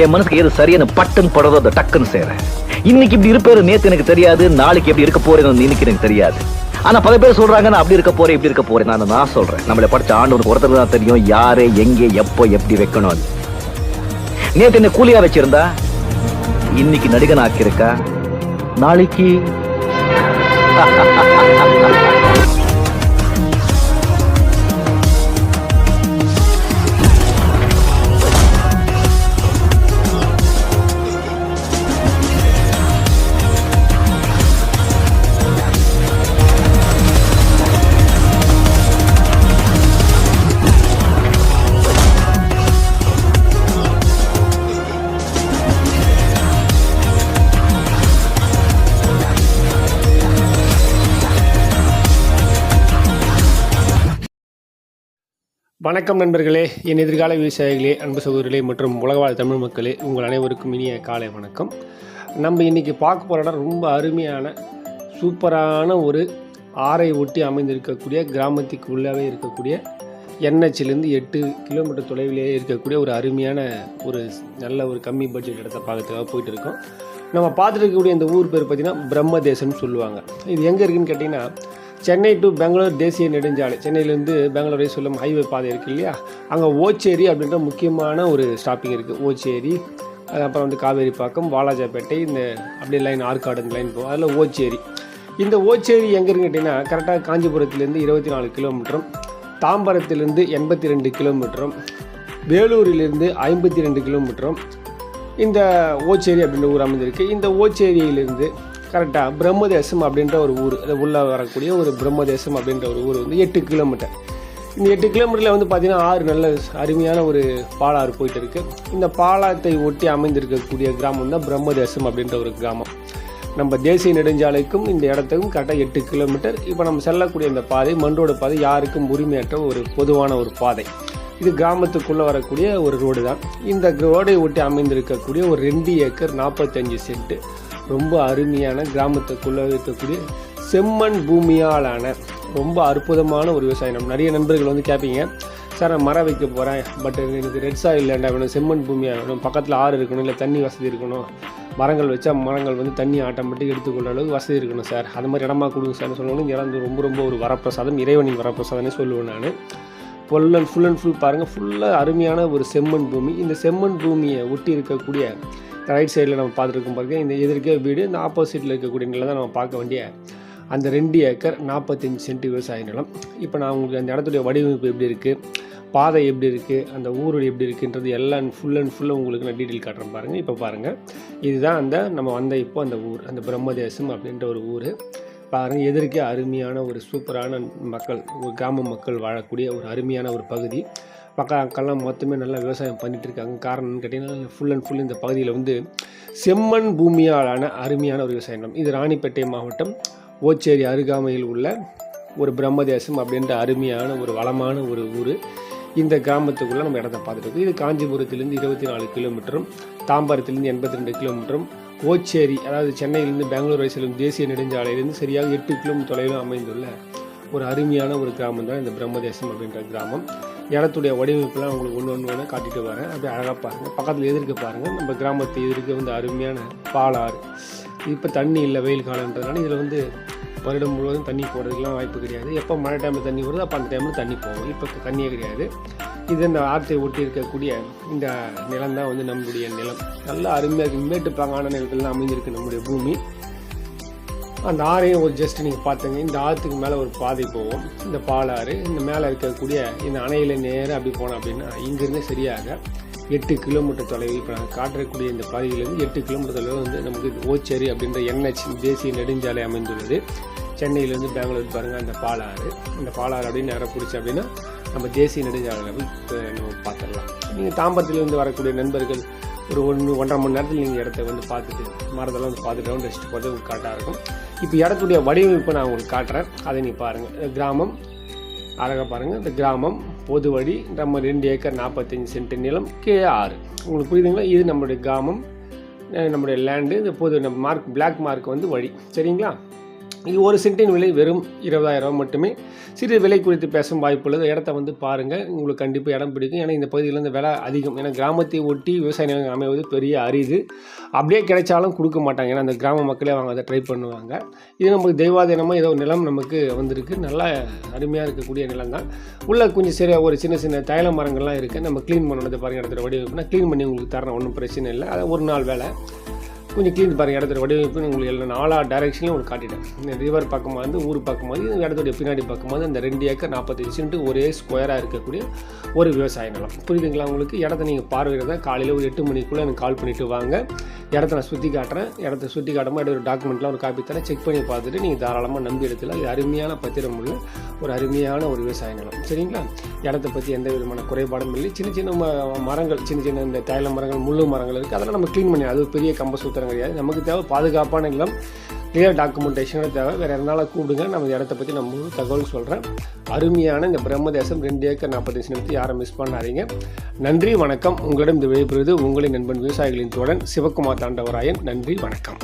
என் மனசுக்கு எது சரியான பட்டன் படுறதோ அதை டக்குன்னு செய்யறேன் இன்னைக்கு இப்படி இருப்பேரு நேத்து எனக்கு தெரியாது நாளைக்கு எப்படி இருக்க போறேன்னு இன்னைக்கு எனக்கு தெரியாது. ஆனா பல பேர் சொல்றாங்க நான் அப்படி இருக்க போறேன் இப்படி இருக்க போறேன். நான் நான் சொல்றேன். நம்மளை படிச்ச ஆண்டவனுக்கு ஒருத்தர் தான் தெரியும் யாரு எங்கே எப்போ எப்படி வைக்கணும் நேத்து என்ன கூலியா வச்சிருந்தா இன்னைக்கு நடிகன் ஆக்கியிருக்கா நாளைக்கு. வணக்கம் நண்பர்களே என் எதிர்கால விவசாயிகளே அன்பு சகோதரிகளே மற்றும் உலகவாழ் தமிழ் மக்களே உங்கள் அனைவருக்கும் இனிய காலை வணக்கம். நம்ம இன்றைக்கி பார்க்க போகிற இடம் ரொம்ப அருமையான சூப்பரான ஒரு ஆறை ஒட்டி அமைந்திருக்கக்கூடிய கிராமத்துக்கு உள்ளாவே இருக்கக்கூடிய என்ஹெச்சிலேருந்து எட்டு கிலோமீட்டர் தொலைவிலேயே இருக்கக்கூடிய ஒரு அருமையான ஒரு நல்ல ஒரு கம்மி பட்ஜெட் இடத்த பார்க்கறதுக்காக போயிட்டு இருக்கோம். நம்ம பார்த்துட்டு இருக்கக்கூடிய இந்த ஊர் பேர் பார்த்திங்கன்னா பிரம்மதேசம்னு சொல்லுவாங்க. இது எங்கே இருக்குதுன்னு கேட்டிங்கன்னா சென்னை டு பெங்களூர் தேசிய நெடுஞ்சாலை. சென்னையிலேருந்து பெங்களூர் வரை சொல்லும் ஹைவே பாதை இருக்குது இல்லையா? அங்கே ஓச்சேரி அப்படின்ற முக்கியமான ஒரு ஸ்டாப்பிங் இருக்குது ஓச்சேரி அது அப்புறம் வந்து காவேரிப்பாக்கம் வாலாஜாப்பேட்டை இந்த அப்படியே லைன் ஆற்காடு இந்த லைன் போகும். அதில் ஓச்சேரி. இந்த ஓச்சேரி எங்கே இருக்குன்னு கேட்டிங்கன்னா கரெக்டாக காஞ்சிபுரத்துலேருந்து இருபத்தி நாலு கிலோமீட்டரும் தாம்பரத்திலிருந்து எண்பத்தி ரெண்டு கிலோமீட்டரும் வேலூரிலிருந்து ஐம்பத்தி ரெண்டு கிலோமீட்டரும் இந்த ஓச்சேரி அப்படின்ற ஊர் அமைஞ்சிருக்கு. இந்த ஓச்சேரியிலிருந்து கரெக்டாக பிரம்மதேசம் அப்படின்ற ஒரு ஊர் அது உள்ளே வரக்கூடிய ஒரு பிரம்மதேசம் அப்படின்ற ஒரு ஊர் வந்து எட்டு கிலோமீட்டர் இந்த எட்டு கிலோமீட்டரில் வந்து பார்த்திங்கன்னா ஆறு நல்ல அருமையான ஒரு பாலாறு போயிட்டு இருக்கு. இந்த பாலாத்தை ஒட்டி அமைந்திருக்கக்கூடிய கிராமம் தான் பிரம்மதேசம் அப்படின்ற ஒரு கிராமம். நம்ம தேசிய நெடுஞ்சாலைக்கும் இந்த இடத்துக்கும் கரெக்டாக எட்டு கிலோமீட்டர் இப்போ நம்ம செல்லக்கூடிய இந்த பாதை மண்டோட பாதை யாருக்கும் உரிமையற்ற ஒரு பொதுவான ஒரு பாதை. இது கிராமத்துக்குள்ளே வரக்கூடிய ஒரு ரோடு தான் இந்த ரோடை ஒட்டி அமைந்திருக்கக்கூடிய ஒரு ரெண்டு ஏக்கர் நாற்பத்தஞ்சு சென்ட்டு. ரொம்ப அருமையான கிராமத்துக்குள்ளே இருக்கக்கூடிய செம்மண் பூமியாலான ரொம்ப அற்புதமான ஒரு விவசாயம். நிறைய நண்பர்கள் வந்து கேட்பீங்க சார் நான் மரம் வைக்க போகிறேன் பட் எனக்கு ரெட் சாயில் லேண்டாக வேணும் செம்மண் பூமியாக வேணும் பக்கத்தில் ஆறு இருக்கணும் இல்லை தண்ணி வசதி இருக்கணும். மரங்கள் வச்சா மரங்கள் வந்து தண்ணி ஆட்டோமேட்டிக் எடுத்துக்கொள்ள அளவுக்கு வசதி இருக்கணும் சார். அது மாதிரி இடமா கொடுங்க சார்னு சொல்லணும் இங்கே வந்து ரொம்ப ரொம்ப ஒரு வரப்பிரசாதம் இறைவனின் வரப்பிரசாதம்னே சொல்லுவேன் நான். Full and full and full பாருங்கள் ஃபுல்லாக அருமையான ஒரு செம்மண் பூமி. இந்த செம்மண் பூமியை ஒட்டி இருக்கக்கூடிய ரைட் சைடில் நம்ம பார்த்துருக்கோம் பாருங்க இந்த எதிர்க்கே வீடு இந்த ஆப்போசிட்டில் இருக்கக்கூடிய நிலம் தான் நம்ம பார்க்க வேண்டிய அந்த ரெண்டு ஏக்கர் நாற்பத்தஞ்சு சென்ட் விவசாய நிலம். இப்போ நான் உங்களுக்கு அந்த இடத்துடைய வடிவமைப்பு எப்படி இருக்குது பாதை எப்படி இருக்குது அந்த ஊர் எப்படி இருக்குன்றது எல்லாம் ஃபுல் அண்ட் ஃபுல்லாக உங்களுக்கு நான் டீட்டெயில் காட்டுறேன் பாருங்கள் இப்போ பாருங்கள் இதுதான் அந்த நம்ம வந்த இப்போ அந்த ஊர் அந்த பிரம்மதேசம் அப்படின்ற ஒரு ஊர். பாருங்கள் எதிர்க்கே அருமையான ஒரு சூப்பரான மக்கள் ஒரு கிராம மக்கள் வாழக்கூடிய ஒரு அருமையான ஒரு பகுதி. மக்கள்லாம் மொத்தமே நல்லா விவசாயம் பண்ணிட்டு இருக்காங்க காரணம்னு கேட்டிங்கன்னா ஃபுல் அண்ட் ஃபுல் இந்த பகுதியில் வந்து செம்மண் பூமியாலான அருமையான ஒரு விவசாய நிலம் இது ராணிப்பேட்டை மாவட்டம் ஓச்சேரி அருகாமையில் உள்ள ஒரு பிரம்மதேசம் அப்படின்ற அருமையான ஒரு வளமான ஒரு ஊர். இந்த கிராமத்துக்குள்ளே நம்ம இடத்த பார்த்துட்டு இது காஞ்சிபுரத்துலேருந்து இருபத்தி நாலு கிலோமீட்டரும் தாம்பரத்துலேருந்து எண்பத்தி ரெண்டு கிலோமீட்டரும் ஓச்சேரி அதாவது சென்னையிலேருந்து பெங்களூர் வரை செல்லும் தேசிய நெடுஞ்சாலையிலேருந்து சரியாக எட்டு கிலோமீட்டர் தொலைவில் அமைந்துள்ள ஒரு அருமையான ஒரு கிராமம் தான் இந்த பிரம்மதேசம் அப்படின்ற கிராமம். இடத்துடைய வடிவமைப்புலாம் உங்களுக்கு ஒன்று ஒன்று ஒன்று காட்டிட்டு வரேன். அப்படியே அழகாக பாருங்கள் பக்கத்தில் எதிர்க்க பாருங்கள் நம்ம கிராமத்து எதிர்க்க வந்து அருமையான பாலாறு. இப்போ தண்ணி இல்லை வெயில் காலன்றதுனால இதில் வந்து வருடம் முழுவதும் தண்ணி போடுறதுக்கெலாம் வாய்ப்பு கிடையாது. எப்போ மழை டைமில் தண்ணி வருதோ அப்போ அந்த டைமில் தண்ணி போகும். இப்போ தண்ணியே கிடையாது. இது இந்த ஆற்றை ஒட்டி இருக்கக்கூடிய இந்த நிலம் தான் வந்து நம்முடைய நிலம். நல்லா அருமையாக இருக்குது மேட்டுப்பாங்கான நிலத்தில் அமைஞ்சிருக்கு நம்முடைய பூமி. அந்த ஆறையும் ஒரு ஜஸ்ட் நீங்கள் பார்த்துங்க இந்த ஆற்றுக்கு மேலே ஒரு பாதை போகும். இந்த பாலாறு இந்த மேலே இருக்கக்கூடிய இந்த அணையில் நேராக அப்படி போனோம் அப்படின்னா இங்கேருந்து சரியாக எட்டு கிலோமீட்டர் தொலைவில் இப்போ நாங்கள் காட்டக்கூடிய இந்த பாதையிலேருந்து எட்டு கிலோமீட்டர் தொலைவில் வந்து நமக்கு ஓச்சேரி அப்படின்ற என்ஹெச் தேசிய நெடுஞ்சாலை அமைந்துள்ளது. சென்னையிலேருந்து பெங்களூர் பாருங்கள் அந்த பாலாறு. அந்த பாலாறு அப்படின்னு நேரம் பிடிச்சி அப்படின்னா நம்ம தேசிய நெடுஞ்சாலையில் போய் நம்ம பார்த்துடலாம். நீங்கள் தாம்பரத்துலேருந்து வரக்கூடிய நண்பர்கள் ஒரு ஒன்று ஒன்றரை மணி நேரத்தில் நீங்கள் இடத்த வந்து பார்த்துட்டு மரத்தெல்லாம் வந்து பார்த்துட்டு ரவுண்ட் அடிச்சுட்டு போகிறது உங்களுக்கு கரெக்டாக இருக்கும். இப்போ இடத்துடைய வடிவமைப்பை நான் உங்களுக்கு காட்டுறேன். அதை நீ பாருங்கள் கிராமம் அழகாக பாருங்கள் இந்த கிராமம் பொது வழி நம்ம ரெண்டு ஏக்கர் நாற்பத்தஞ்சு சென்ட் நிலம் கே ஆறு. உங்களுக்கு புரியுதுங்களா? இது நம்மளுடைய கிராமம் நம்முடைய லேண்டு இந்த பொது நம்ம மார்க் பிளாக் மார்க் வந்து வழி. சரிங்களா? இது ஒரு சென்டின் விலை வெறும் இருபதாயிரம் மட்டுமே சிறிய விலை குறித்து பேசும் வாய்ப்புள்ளது. இடத்த வந்து பாருங்கள் உங்களுக்கு கண்டிப்பாக இடம் பிடிக்கும். ஏன்னா இந்த பகுதியில் இந்த விலை அதிகம். ஏன்னா கிராமத்தை ஒட்டி விவசாய நிலங்கள் அமைவது பெரிய அரிது. அப்படியே கிடைச்சாலும் கொடுக்க மாட்டாங்க. ஏன்னா அந்த கிராம மக்களே அவங்க அதை ட்ரை பண்ணுவாங்க. இது நமக்கு தெய்வாதீனமாக ஏதோ ஒரு நிலம் நமக்கு வந்திருக்கு. நல்லா அருமையாக இருக்கக்கூடிய நிலம் தான். உள்ளே கொஞ்சம் சிறிய ஒரு சின்ன சின்ன தைல மரங்கள்லாம் இருக்குது நம்ம க்ளீன் பண்ணணும் பாருங்கள் இடத்துல வடிவமைப்புனா க்ளீன் பண்ணி உங்களுக்கு தரணும் ஒன்றும் பிரச்சனை இல்லை. அது ஒரு நாள் வேலை. கொஞ்சம் க்ளீன் பாருங்கள் இடத்துல வடிவமைப்பு. உங்களுக்கு எல்லா நாலா டைரக்ஷன்லையும் உங்களுக்கு காட்டிட்டேன். இந்த ரிவர் பக்கமாக வந்து ஊர் பக்கமாக இந்த இடத்துடைய பின்னாடி பக்கமாக அந்த ரெண்டு ஏக்கர் நாற்பத்தஞ்சு சென்ட் ஒரே ஸ்கொயராக இருக்கக்கூடிய ஒரு விவசாய நிலம். புரியுதுங்களா உங்களுக்கு? இடத்த நீங்கள் பார்வையிட காலையில் ஒரு எட்டு மணிக்குள்ளே எனக்கு கால் பண்ணிவிட்டு வாங்க. இடத்த நான் சுற்றி காட்டுறேன். இடத்த சுற்றி காட்டும்போது இடத்துல ஒரு டாக்குமெண்ட்லாம் ஒரு காப்பி தரேன். செக் பண்ணி பார்த்துட்டு நீங்கள் தாராளமாக நம்பி எடுத்துலாம் இது அருமையான பத்திரம் உள்ள ஒரு அருமையான ஒரு விவசாய நிலம். சரிங்களா? இடத்த பற்றி எந்த விதமான குறைபாடும் இல்லை. சின்ன சின்ன ம- மரங்கள் சின்ன சின்ன இந்த தைல மரங்கள் முள்ளு மரங்கள் இருக்குது அதெல்லாம் நம்ம க்ளீன் பண்ணி அது பெரிய கம்ப சூத்திரம் கிடையாது நமக்கு தேவை பாதுகாப்பான இல்லம் கிளியர் டாக்குமெண்டேஷனோட தேவை. வேறு எதனால கூப்பிடுங்க நம்ம இந்த இடத்த பற்றி நான் முழு தகவல் சொல்கிறேன் அருமையான இந்த பிரம்மதேசம் ரெண்டு ஏக்கர் நாற்பத்தஞ்சு நிமிஷத்தை யாரும் மிஸ் பண்ணாதீங்க. நன்றி வணக்கம். உங்களிடம் இந்த விடைபெறுவது உங்களின் நண்பன் விவசாயிகளின் தோழன் சிவகுமார் தாண்டவராயன். நன்றி வணக்கம்.